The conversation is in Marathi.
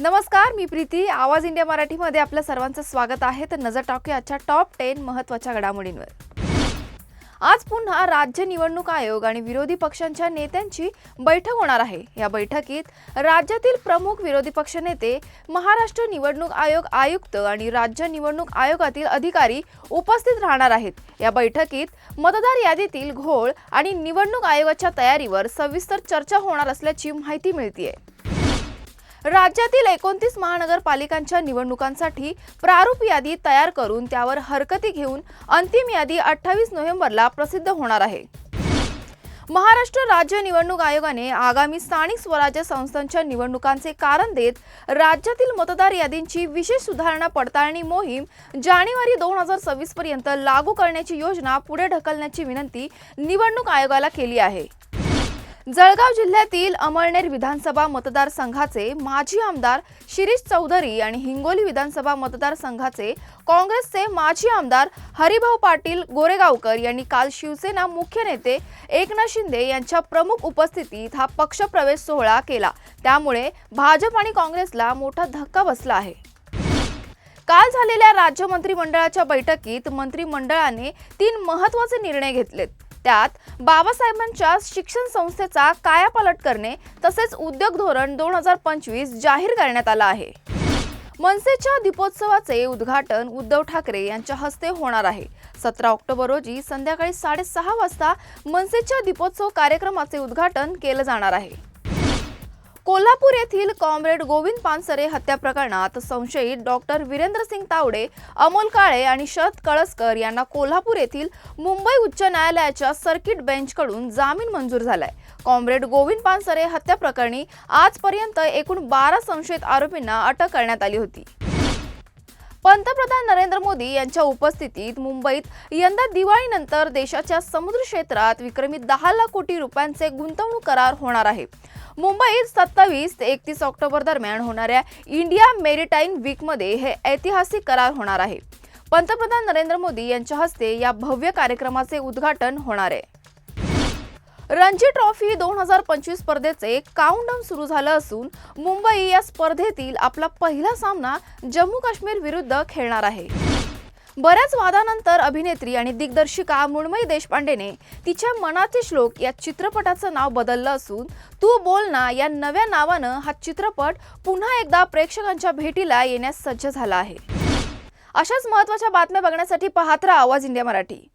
नमस्कार मी प्रीती. आवाज इंडिया मराठीमध्ये आपल्या सर्वांचं स्वागत आहे. तर नजर टाकूया आजच्या टॉप टेन महत्त्वाच्या घडामोडींवर. आज पुन्हा राज्य निवडणूक आयोग आणि विरोधी पक्षांच्या नेत्यांची बैठक होणार आहे. या बैठकीत राज्यातील प्रमुख विरोधी पक्षनेते महाराष्ट्र निवडणूक आयोग आयुक्त आणि राज्य निवडणूक आयोगातील अधिकारी उपस्थित राहणार आहेत. या बैठकीत मतदार यादीतील घोळ आणि निवडणूक आयोगाच्या तयारीवर सविस्तर चर्चा होणार असल्याची माहिती मिळतीये. राज्यातील एकोणतीस महानगरपालिकांच्या निवडणुकांसाठी प्रारूप यादी तयार करून त्यावर हरकती घेऊन अंतिम यादी अठ्ठावीस नोव्हेंबरला प्रसिद्ध होणार आहे. महाराष्ट्र राज्य निवडणूक आयोगाने आगामी स्थानिक स्वराज्य संस्थांच्या निवडणुकांचे कारण देत राज्यातील मतदार यादींची विशेष सुधारणा पडताळणी मोहीम जानेवारी दोन हजार सव्वीस पर्यंत लागू करण्याची योजना पुढे ढकलण्याची विनंती निवडणूक आयोगाला केली आहे. जळगाव जिल्ह्यातील अमळनेर विधानसभा मतदारसंघाचे माजी आमदार शिरीष चौधरी आणि हिंगोली विधानसभा मतदारसंघाचे काँग्रेसचे माजी आमदार हरिभाऊ पाटील गोरेगावकर यांनी काल शिवसेना मुख्य नेते एकनाथ शिंदे यांच्या प्रमुख उपस्थितीत हा पक्षप्रवेश सोहळा केला. त्यामुळे भाजप आणि काँग्रेसला मोठा धक्का बसला आहे. काल झालेल्या राज्य मंत्रिमंडळाच्या बैठकीत मंत्रिमंडळाने तीन महत्त्वाचे निर्णय घेतलेत. त्यात बाबासाहेबांच्या शिक्षण संस्थेचा कायापालट करणे तसेच उद्योग धोरण दोन हजार पंचवीस जाहीर करण्यात आला आहे. मनसेच्या दीपोत्सवाचे उद्घाटन उद्धव ठाकरे यांच्या हस्ते होणार आहे. सतरा ऑक्टोबर रोजी संध्याकाळी साडेसहा वाजता मनसेच्या दीपोत्सव कार्यक्रमाचे उद्घाटन केलं जाणार आहे. कोल्हापूर येथील कॉम्रेड गोविंद पानसरे हत्या प्रकरणात संशयित डॉक्टर वीरेंद्र सिंग तावडे अमोल काळे आणि शरद कळसकर यांना कोल्हापूर येथील मुंबई उच्च न्यायालयाच्या सर्किट बेंचकडून जामीन मंजूर झालाय. कॉम्रेड गोविंद पानसरे हत्या प्रकरणी आजपर्यंत एकूण बारा संशयित आरोपींना अटक करण्यात आली होती. पंतप्रधान नरेंद्र मोदी यांच्या उपस्थितीत मुंबईत यंदा दिवाळीनंतर देशाच्या समुद्र क्षेत्रात विक्रमी दहा लाख कोटी रुपयांचे गुंतवणूक करार होणार आहे. मुंबईत सत्तावीस ते एकतीस ऑक्टोबर दरम्यान होणाऱ्या इंडिया मेरीटाईम वीकमध्ये हे ऐतिहासिक करार होणार आहे. पंतप्रधान नरेंद्र मोदी यांच्या हस्ते या भव्य कार्यक्रमाचे उद्घाटन होणार आहे. रणजी ट्रॉफी दोन हजार पंचवीस स्पर्धेचे काउंटडाऊन सुरू झालं असून मुंबई या स्पर्धेतील आपला पहिला सामना जम्मू काश्मीर विरुद्ध खेळणार आहे. बऱ्याच वादानंतर अभिनेत्री आणि दिग्दर्शिका मृण्मयी देशपांडेने तिच्या मनाचे श्लोक या चित्रपटाचं नाव बदललं असून तू बोल ना या नव्या नावानं हा चित्रपट पुन्हा एकदा प्रेक्षकांच्या भेटीला येण्यास सज्ज झाला आहे. अशाच महत्त्वाच्या बातम्या बघण्यासाठी पाहत राहा आवाज इंडिया मराठी.